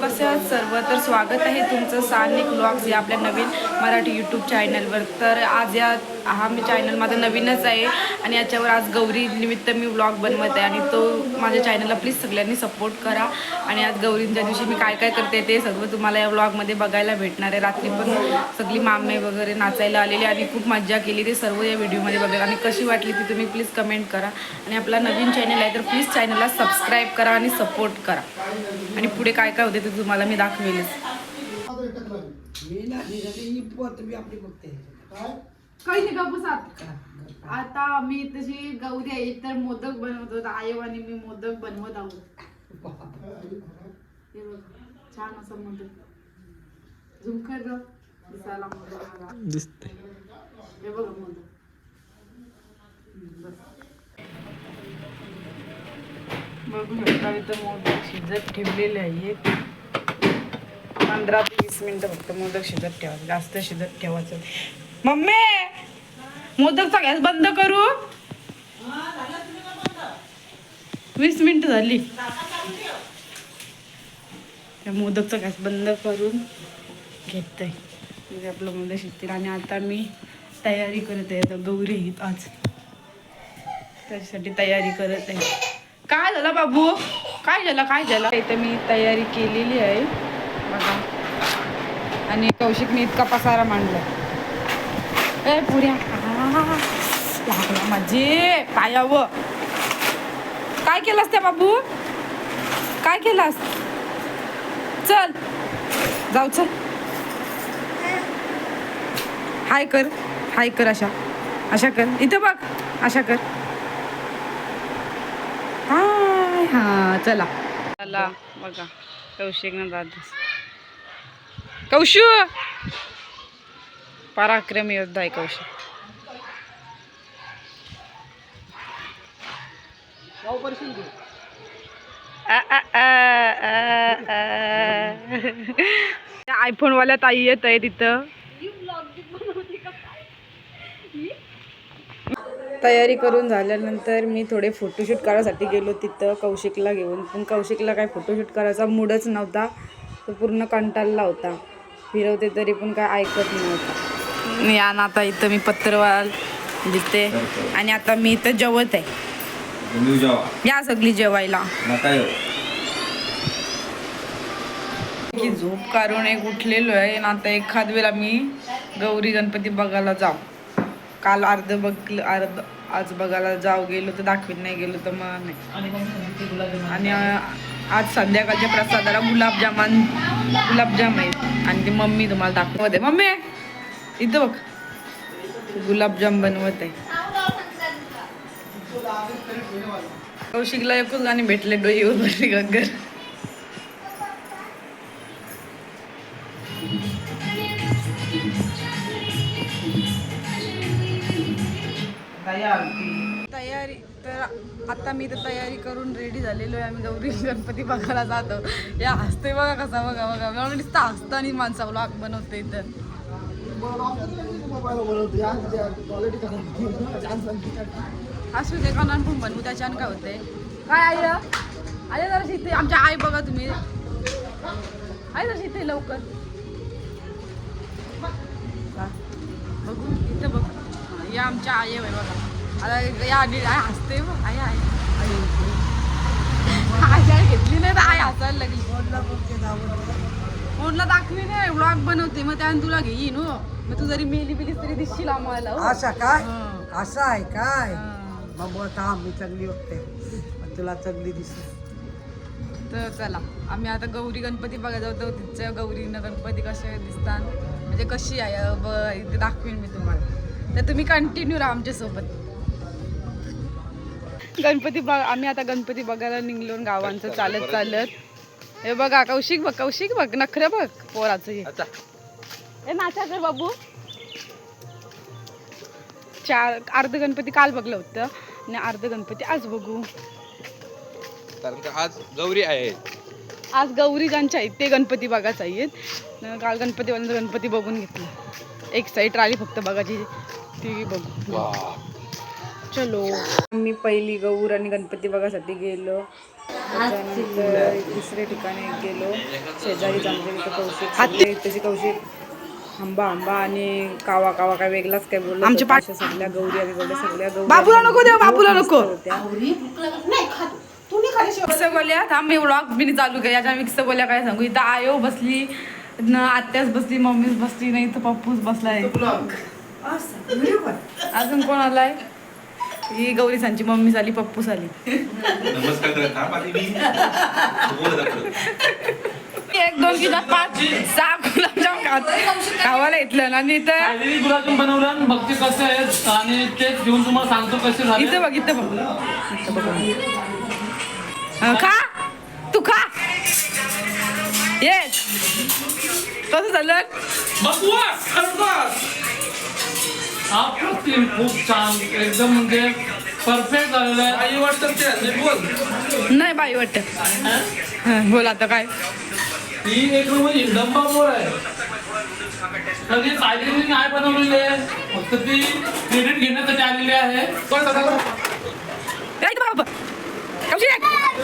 कसे आहात सर्व? तर स्वागत आहे तुमचं सानिक ब्लॉग्स या आपल्या नवीन मराठी यूट्यूब चॅनलवर तर आज या हा मी चॅनल माझा नवीनच आहे आणि याच्यावर आज गौरी निमित्त मी ब्लॉग बनवत आहे आणि तो माझ्या चॅनलला प्लीज सगळ्यांनी सपोर्ट करा. आणि आज गौरींच्या दिवशी मी काय काय करते ते सर्व तुम्हाला या ब्लॉगमध्ये बघायला भेटणार आहे. रात्री पण सगळी मामे वगैरे नाचायला आलेली आणि खूप मज्जा केली ते सर्व या व्हिडिओमध्ये बघा आणि कशी वाटली ती तुम्ही प्लीज कमेंट करा. आणि आपला नवीन चॅनल आहे तर प्लीज चॅनलला सबस्क्राईब करा आणि सपोर्ट करा. आणि पुढे काय काय होते ते तुम्हाला मी दाखवेलच. काही नाही बाबू सात आता मी तशी गौरी आहे तर मोदक बनवतो आयो आणि मी मोदक बनवत आहोत. हे बघ छान असं मोदक. झुमकर ग. दिसायला मोदक बघा. दिसते हे बघा मोदक. हम्म, बस. बघू शकता इथं मोदक शिजत ठेवलेले आहेत. पंधरा ते वीस मिनिटं फक्त मोदक शिजत ठेवायचं जास्त शिजत ठेवायचं. मम्मी! मोदकचा गॅस बंद करू. वीस मिनिटं झाली. त्या मोदकचा गॅस बंद करून घेतोय. म्हणजे आपलं मोदक शिजतील. आणि आता मी तयारी करत आहे. आता गौरी आहेत आज. त्याच्यासाठी तयारी करत आहे. काय झालं बाबू? काय झालं? काय झालं? इथं मी तयारी केलेली आहे. आणि कौशिक मी इतका पसारा मांडला. ए पुऱ्या. लागला माझे. पायाव. काय केलंस त्या बाबू? काय केलास? चल. जाऊ चल. हाय कर. हाय कर अशा. अशा कर. इथं बघ. अशा कर. हाय हा. चला. चला बघा. कौशिक ना दादा कौशू? पराक्रम योद्धा आहे कौशिक आयफोन वाल्या ताई येत आहे तिथं. तयारी करून झाल्यानंतर मी थोडे फोटोशूट करायसाठी गेलो तिथं कौशिकला घेऊन. पण कौशिकला काय फोटोशूट करायचा मूडच नव्हता. तो पूर्ण कंटाळला होता. फिरवते तरी पण काय ऐकत नव्हता. मी आणि आता इथं मी पत्रवाल दिसते. आणि आता मी इथं जेवत आहे. या सगळी जेवायला. की झोप काढून एक उठलेलो आहे आणि आता एखाद वेळा मी गौरी गणपती बघायला जाऊ. काल अर्ध बघ अर्ध आज बघायला जाऊ गेलो तर दाखवीत नाही गेलो तर मग नाही. आणि आज संध्याकाळच्या प्रसादाला गुलाबजामान गुलाबजाम आहेत. आणि ती मम्मी तुम्हाला दाखवत. आहे मम्मी इथं बघ. गुलाबजाम बनवत आहे. कौशिकला एकच गाणी भेटले डोईवर भरली गग्गर तयारी. तर आता मी तर तयारी करून रेडी झालेलो आहे. आम्ही गौरी गणपती बघायला जातो. या हसते बघा कसा बघा बघा. मला नुसतं हसतं आणि माणसा ब्लॉग बनवते तर असू दे कानान पण बनवू त्याच्यानं काय होते काय आई आले जरा इथे आमच्या आई बघा तुम्ही. आई जरा इथे लवकर. बघू इथं बघ. या आमच्या आई आहे बघा. आता या आधी आई हसते आई घेतली नाही तर आई हसायला लागली. फोनला दाखवी नाही व्लॉग बनवते. मग त्यानं तुला घेईन हो. मग तू जरी मेली बिलीस तरी दिसशील आम्हाला हो. असा काय? हा. असं आहे काय? हा. थांब मी चांगली बघते. मग तुला चांगली दिसते तर चला आम्ही आता गौरी गणपती बघायला जातो तिच्या गौरीनं गणपती कसे दिसतात म्हणजे कशी आहे अ, ब इथे दाखवेन मी तुम्हाला. तर तुम्ही कंटिन्यू राहा आमच्यासोबत. गणपती बघ आम्ही आता गणपती बघायला निघलो गावांचं चालत चालत. हे बघा कौशिक बघ कौशिक बघ नखरं बघ पोराचं हे. ए नाचा कर बाबू. चार अर्ध गणपती काल बघलं होतं आणि अर्ध गणपती आज बघू. कारण का आज गौरी आहे. आज गौरी ज्यांच्या आहेत ते गणपती बघायचं आहेत. काल गणपती गणपती बघून घेतलं. एक साईड राहिली फक्त बघायची ती बघू. चलो मी पहिली गौर आणि गणपती बघायसाठी गेलो. त्याच्यानंतर दुसऱ्या ठिकाणी गेलो. शेजारीच आमच्या इथं कौशिक त्याची कौशिक आंबा आंबा आणि कावा कावा काय वेगळाच काय बोललो. आमच्या पाठ सगळ्या गौरी आणि बोलल्या सगळ्या गौरी बाबूला नको देऊ बाबूला नको. मिक्स बोलल्या थांब मी व्लॉग मी चालू केला याच्या मिक्स बोलल्या काय सांगू? इथं आयो बसली न आत्याच बसली मम्मीच बसली नाही इथं पप्पूच बसलाय. अजून कोण आलाय? ही गौरी सांची मम्मी झाली पप्पू झाली. एक दोन किलो पाच सहा गुलाबजाम खात. खावायला घेतलं ना आणि इथं गुलाबजाम बनवलं आणि बघते कसे आहेत आणि तेच घेऊन तुम्हाला सांगतो कसे झाले. इथं बघ इथं बघ. इथं बघ. हा, खा. तू खा. ये. कसं झालं? बकवास खरंच. अप्रतिम खूप छान एकदम म्हणजे परफेक्ट झालेलं आहे. आई वाटतं ते बोल. नाही बाई वाटत. हा, बोल आता काय. ही एक म्हणजे डब्बा मोर आहे. कधी सायलेंटली नाही बनवलेली आहे. फक्त ती क्रेडिट घेण्यासाठी आलेली आहे. बघ. कौशिक आतमध्ये.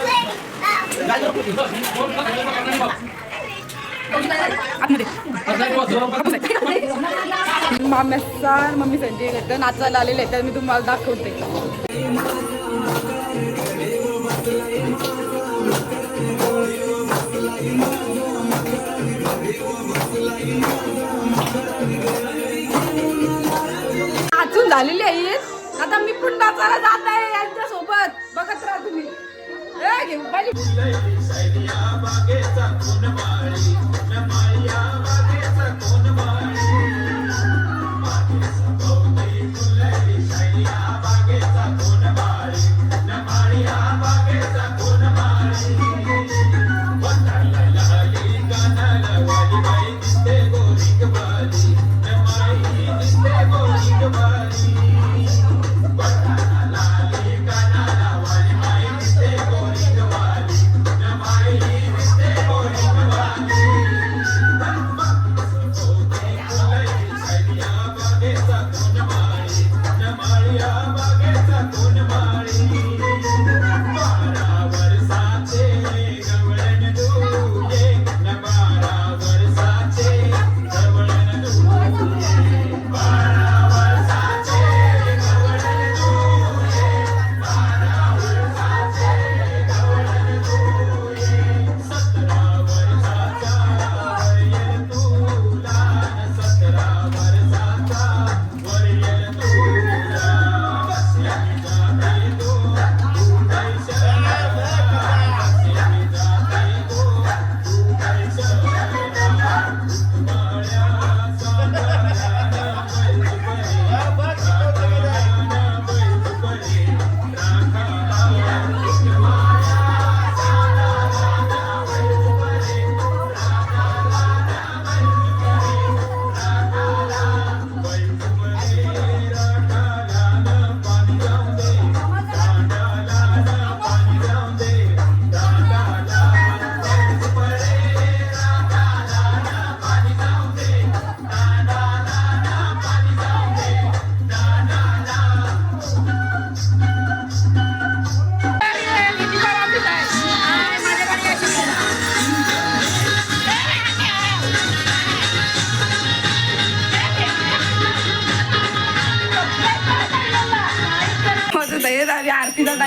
कापूस माम्याचा मम्मी संजय घट्ट नाचायला आलेले तर मी तुम्हाला दाखवते. नाचून झालेली आहे आता मी पण नाचायला जात आहे यांच्या सोबत बघत राहा तुम्ही. घेऊ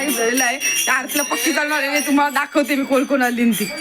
टाईम झालेला आहे त्या आरतीला पक्की चालणार आहे तुम्हाला दाखवते मी कोण कोण आली ती. ती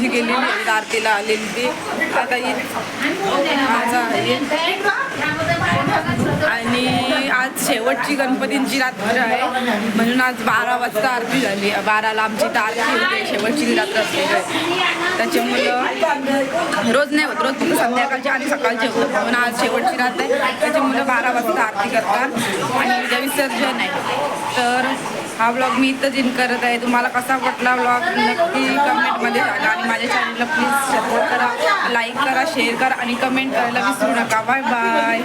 दिवशी घरी गेलेली आरतीला आलेली. ती आता येईल माझा आहे. आणि आज शेवटची गणपतींची रात्र आहे. म्हणून आज बारा वाजता आरती झाली. बाराला आमची तर आरती होते. शेवटची रात्र असलेली आहे. त्याच्यामुळं रोज नाही होत. रोज फक्त संध्याकाळची आणि सकाळची होतं. म्हणून आज शेवटची रात्र आहे. त्याच्यामुळं बारा वाजता आरती करतात. आणि उद्या विसर्जन आहे. तर हा ब्लॉग मी इथंच इन करत आहे. तुम्हाला कसा वाटला ब्लॉग नक्की कमेंटमध्ये सांगा. आणि माझ्या चॅनलला प्लीज सपोर्ट करा. लाईक करा शेअर करा आणि कमेंट करायला विसरू नका. Bye bye